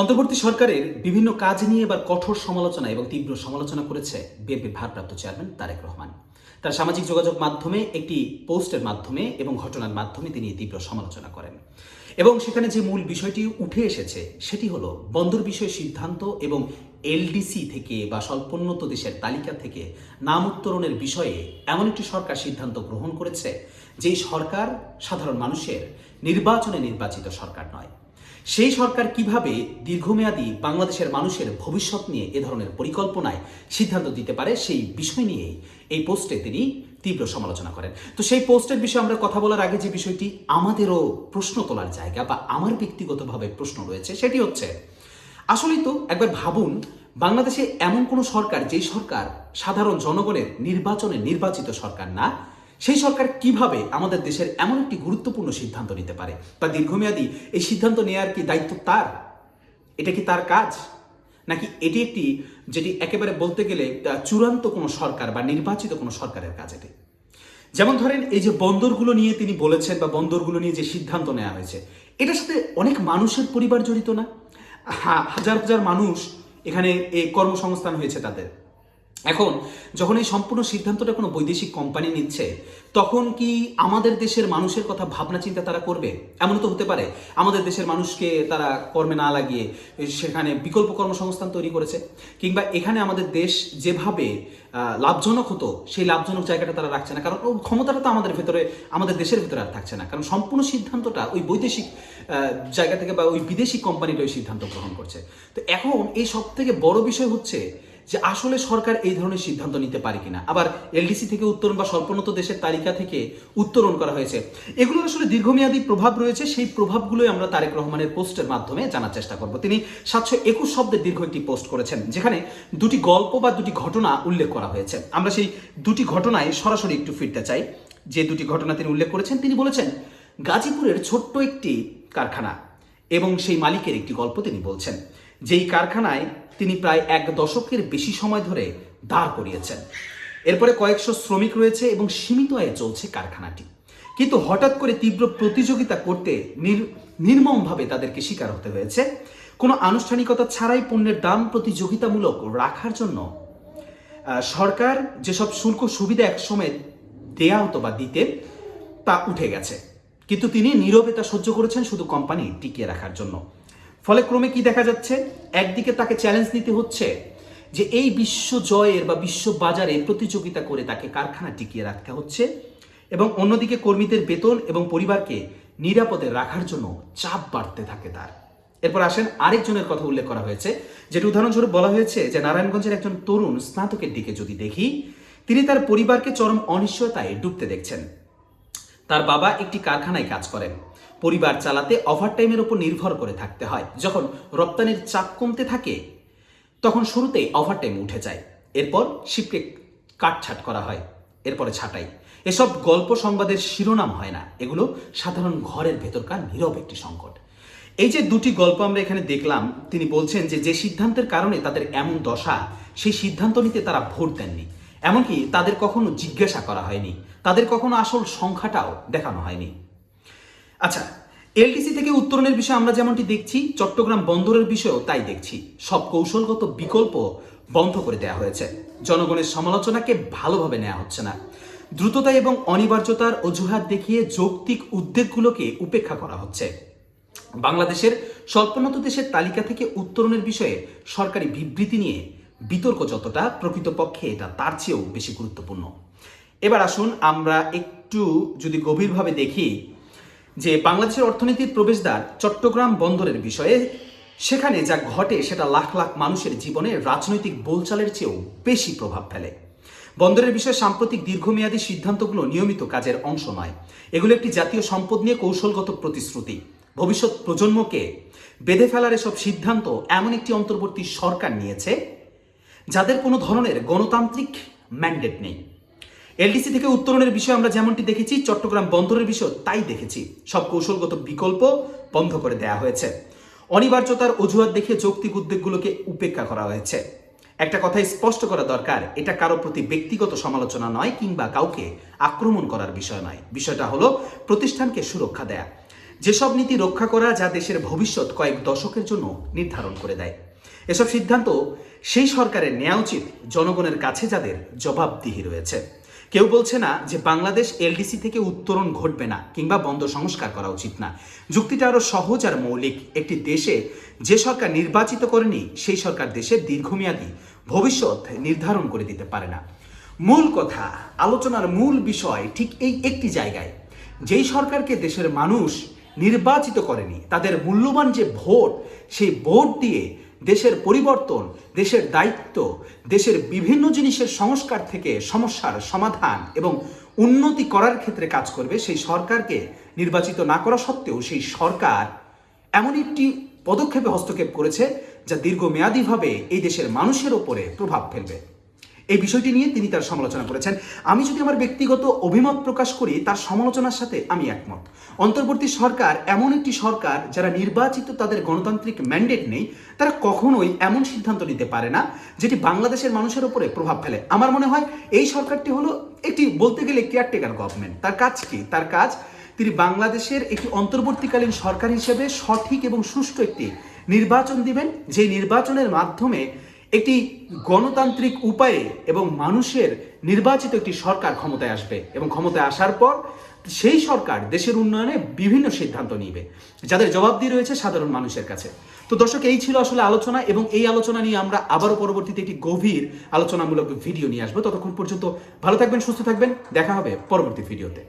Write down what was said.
অন্তর্বর্তী সরকারের বিভিন্ন কাজ নিয়ে এবার কঠোর সমালোচনা এবং তীব্র সমালোচনা করেছে বিএনপির ভারপ্রাপ্ত চেয়ারম্যান তারেক রহমান। তার সামাজিক যোগাযোগ মাধ্যমে, একটি পোস্টের মাধ্যমে এবং ঘটনার মাধ্যমে তিনি তীব্র সমালোচনা করেন। এবং সেখানে যে মূল বিষয়টি উঠে এসেছে, সেটি হলো বন্দর বিষয়ে সিদ্ধান্ত এবং এলডিসি থেকে বা স্বল্পোন্নত দেশের তালিকা থেকে নাম উত্তরণের বিষয়ে এমন একটি সরকার সিদ্ধান্ত গ্রহণ করেছে যেই সরকার সাধারণ মানুষের নির্বাচনে নির্বাচিত সরকার নয়। সেই সরকার কীভাবে দীর্ঘমেয়াদী বাংলাদেশের মানুষের ভবিষ্যৎ নিয়ে এ ধরনের পরিকল্পনায় সিদ্ধান্ত দিতে পারে, সেই বিষয় নিয়ে এই পোস্টে তিনি তীব্র সমালোচনা করেন। তো সেই পোস্টের বিষয়ে আমরা কথা বলার আগে যে বিষয়টি আমাদেরও প্রশ্ন তোলার জায়গা বা আমার ব্যক্তিগতভাবে প্রশ্ন রয়েছে, সেটি হচ্ছে, আসলেই তো একবার ভাবুন, বাংলাদেশে এমন কোনো সরকার যেই সরকার সাধারণ জনগণের নির্বাচনে নির্বাচিত সরকার না সেই সরকার কীভাবে আমাদের দেশের এমন একটি গুরুত্বপূর্ণ সিদ্ধান্ত নিতে পারে? বা দীর্ঘমেয়াদী এই সিদ্ধান্ত নেওয়ার কি দায়িত্ব তার? এটা কি তার কাজ? নাকি এটি একটি যেটি একেবারে বলতে গেলে চূড়ান্ত কোনো সরকার বা নির্বাচিত কোনো সরকারের কাজ এটি? যেমন ধরেন, এই যে বন্দরগুলো নিয়ে তিনি বলেছেন বা বন্দরগুলো নিয়ে যে সিদ্ধান্ত নেওয়া হয়েছে, এটার সাথে অনেক মানুষের পরিবার জড়িত না? হাজার হাজার মানুষ এখানে এই কর্মসংস্থান হয়েছে তাদের। এখন, যখন এই সম্পূর্ণ সিদ্ধান্তটা কোনো বৈদেশিক কোম্পানি নিচ্ছে, তখন কি আমাদের দেশের মানুষের কথা ভাবনা চিন্তা তারা করবে? এমন তো হতে পারে। আমাদের দেশের মানুষকে তারা কর্মে না লাগিয়ে সেখানে বিকল্প কর্মসংস্থান তৈরি করেছে। কিংবা এখানে আমাদের দেশ যেভাবে লাভজনক হতো, সেই লাভজনক জায়গাটা তারা রাখছে না। কারণ ও ক্ষমতাটা তো আমাদের ভেতরে, আমাদের দেশের ভেতরে আর থাকছে না। কারণ সম্পূর্ণ সিদ্ধান্তটা ওই বৈদেশিক জায়গা থেকে বা ওই বিদেশি কোম্পানিটা ওই সিদ্ধান্ত গ্রহণ করছে। তো এখন এই সব থেকে বড় বিষয় হচ্ছে যে আসলে সরকার এই ধরনের সিদ্ধান্ত নিতে পারে কিনা। আবার এলডিসি থেকে উত্তরণ বা স্বল্পোন্নত দেশের তালিকা থেকে উত্তরণ করা হয়েছে। এগুলোর আসলে দীর্ঘমেয়াদী প্রভাব রয়েছে, সেই প্রভাবগুলোই আমরা তারেক রহমানের পোস্টের মাধ্যমে জানার চেষ্টা করব। তিনি সাতশো একুশ শব্দের দীর্ঘ একটি পোস্ট করেছেন, যেখানে দুটি গল্প বা দুটি ঘটনা উল্লেখ করা হয়েছে। আমরা সেই দুটি ঘটনায় সরাসরি একটু ফিরতে চাই। যে দুটি ঘটনা তিনি উল্লেখ করেছেন, তিনি বলেছেন, গাজীপুরের ছোট্ট একটি কারখানা এবং সেই মালিকের একটি গল্প তিনি বলছেন। যেই কারখানায় তিনি প্রায় এক দশকের বেশি সময় ধরে দাঁড় করিয়েছেন। এরপরে কয়েকশো শ্রমিক রয়েছে এবং সীমিত আয়ে চলছে কারখানাটি। কিন্তু হঠাৎ করে তীব্র প্রতিযোগিতা করতে নির- নির্মমভাবে তাদেরকে শিকার হতে হয়েছে। কোনো আনুষ্ঠানিকতা ছাড়াই পণ্যের দাম প্রতিযোগিতামূলক রাখার জন্য সরকার যেসব শুল্ক সুবিধা একসময় দেয়া হতো বা দিতে, তা উঠে গেছে। কিন্তু তিনি নীরবে তা সহ্য করেছেন শুধু কোম্পানি টিকিয়ে রাখার জন্য। ফলে ক্রমে কি দেখা যাচ্ছে? একদিকে তাকে চ্যালেঞ্জ নিতে হচ্ছে যে এই বিশ্ব জয়ের বা বিশ্ব বাজারে প্রতিযোগিতা করে তাকে কারখানা টিকিয়ে রাখতে হচ্ছে এবং অন্যদিকে কর্মীদের বেতন এবং পরিবারকে নিরাপদে রাখার জন্য চাপ বাড়তে থাকে তার। এরপর আসেন আরেকজনের কথা উল্লেখ করা হয়েছে, যেটা উদাহরণস্বরূপ বলা হয়েছে যে নারায়ণগঞ্জের একজন তরুণ স্নাতকের দিকে যদি দেখি, তিনি তার পরিবারকে চরম অনিশ্চয়তায় ডুবতে দেখছেন। তার বাবা একটি কারখানায় কাজ করেন। পরিবার চালাতে ওভারটাইমের উপর নির্ভর করে থাকতে হয়। যখন রপ্তানির চাপ কমতে থাকে, তখন শুরুতেই ওভারটাইম উঠে যায়। এরপর শিপকে কাটছাট করা হয়, এরপরে ছাঁটাই। এসব গল্প সংবাদের শিরোনাম হয় না। এগুলো সাধারণ ঘরের ভেতরকার নীরব একটি সংকট। এই যে দুটি গল্প আমরা এখানে দেখলাম, তিনি বলছেন যে যে সিদ্ধান্তের কারণে তাদের এমন দশা, সেই সিদ্ধান্ত নিতে তারা ভোট দেননি। এমনকি তাদের কখনো জিজ্ঞাসা করা হয়নি। তাদের কখনো আসল সংখ্যাটাও দেখানো হয়নি। আচ্ছা এলটিসি থেকে উত্তরণের বিষয়ে আমরা যেমনটি দেখছি, চট্টগ্রাম বন্দরের বিষয়েও তাই দেখছি। সব কৌশলগত বিকল্প বন্ধ করে দেওয়া হয়েছে। জনগণের সমালোচনাকে ভালোভাবে নেওয়া হচ্ছে না। দ্রুততা এবং অনিবার্যতার অজুহাত দেখিয়ে যৌক্তিক উদ্বেগগুলোকে উপেক্ষা করা হচ্ছে। বাংলাদেশের স্বল্পোন্নত দেশের তালিকা থেকে উত্তরণের বিষয়ে সরকারি বিবৃতি নিয়ে বিতর্ক যতটা, প্রকৃতপক্ষে এটা তার চেয়েও বেশি গুরুত্বপূর্ণ। এবার আসুন আমরা একটু যদি গভীরভাবে দেখি যে বাংলাদেশের অর্থনীতির প্রবেশদ্বার চট্টগ্রাম বন্দরের বিষয়ে, সেখানে যা ঘটে সেটা লাখ লাখ মানুষের জীবনে রাজনৈতিক বোলচালের চেয়েও বেশি প্রভাব ফেলে। বন্দরের বিষয়ে সাম্প্রতিক দীর্ঘমেয়াদী সিদ্ধান্তগুলো নিয়মিত কাজের অংশ নয়। এগুলো একটি জাতীয় সম্পদ নিয়ে কৌশলগত প্রতিশ্রুতি। ভবিষ্যৎ প্রজন্মকে বেঁধে ফেলার এসব সিদ্ধান্ত এমন একটি অন্তর্বর্তী সরকার নিয়েছে, যাদের কোনো ধরনের গণতান্ত্রিক ম্যান্ডেট নেই। এলডিসি থেকে উত্তরণের বিষয়ে আমরা যেমনটি দেখেছি, চট্টগ্রাম বন্দরের বিষয় তাই দেখেছি। সব কৌশলগত বিকল্প বন্ধ করে দেওয়া হয়েছে। অনিবার্যতার অজুহাত দেখে যৌক্তিক উদ্যোগগুলোকে উপেক্ষা করা হয়েছে। একটা কথাই স্পষ্ট করা দরকার, এটা কারও প্রতি ব্যক্তিগত সমালোচনা নয় কিংবা কাউকে আক্রমণ করার বিষয় নয়। বিষয়টা হলো প্রতিষ্ঠানকে সুরক্ষা দেয়া। যেসব নীতি রক্ষা করা যা দেশের ভবিষ্যৎ কয়েক দশকের জন্য নির্ধারণ করে দেয়। এসব সিদ্ধান্ত সেই সরকারের নেওয়া উচিত, জনগণের কাছে যাদের জবাবদিহি রয়েছে। কেউ বলছে না যে বাংলাদেশ এলডিসি থেকে উত্তরণ ঘটবে না কিংবা বন্ধ সংস্কার করা উচিত না। যুক্তিটা আরও সহজ আর মৌলিক। একটি দেশে যে সরকার নির্বাচিত করেনি, সেই সরকার দেশের দীর্ঘমেয়াদী ভবিষ্যৎ নির্ধারণ করে দিতে পারে না। মূল কথা, আলোচনার মূল বিষয় ঠিক এই একটি জায়গায়। যেই সরকারকে দেশের মানুষ নির্বাচিত করেনি, তাদের মূল্যবান যে ভোট, সেই ভোট দিয়ে দেশের পরিবর্তন, দেশের দায়িত্ব, দেশের বিভিন্ন জিনিসের সংস্কার থেকে সমস্যার সমাধান এবং উন্নতি করার ক্ষেত্রে কাজ করবে, সেই সরকারকে নির্বাচিত না করা সত্ত্বেও সেই সরকার এমন একটি পদক্ষেপে হস্তক্ষেপ করেছে যা দীর্ঘমেয়াদীভাবে এই দেশের মানুষের ওপরে প্রভাব ফেলবে। এই বিষয়টি নিয়ে তিনি তার সমালোচনা করেছেন। আমি যদি আমার ব্যক্তিগত অভিমত প্রকাশ করি, তার সমালোচনার সাথে আমি একমত। অন্তর্বর্তী সরকার এমন একটি সরকার যারা নির্বাচিত তাদের গণতান্ত্রিক ম্যান্ডেট নেই, তারা কখনোই এমন সিদ্ধান্ত নিতে পারে না যেটি বাংলাদেশের মানুষের উপরে প্রভাব ফেলে। আমার মনে হয় এই সরকারটি হলো একটি বলতে গেলে কেয়ারটেকার গভর্নমেন্ট তার কাজ কি? তার কাজ তিনি বাংলাদেশের একটি অন্তর্বর্তীকালীন সরকার হিসেবে সঠিক এবং সুষ্ঠু একটি নির্বাচন দিবেন। যে নির্বাচনের মাধ্যমে একটি গণতান্ত্রিক উপায়ে এবং মানুষের নির্বাচিত একটি সরকার ক্ষমতায় আসবে এবং ক্ষমতায় আসার পর সেই সরকার দেশের উন্নয়নে বিভিন্ন সিদ্ধান্ত নিবে, যাদের জবাবদিহি রয়েছে সাধারণ মানুষের কাছে। তো দর্শক, এই ছিল আসলে আলোচনা এবং এই আলোচনা নিয়ে আমরা আবারও পরবর্তীতে একটি গভীর আলোচনামূলক ভিডিও নিয়ে আসব। ততক্ষণ পর্যন্ত ভালো থাকবেন, সুস্থ থাকবেন। দেখা হবে পরবর্তী ভিডিওতে।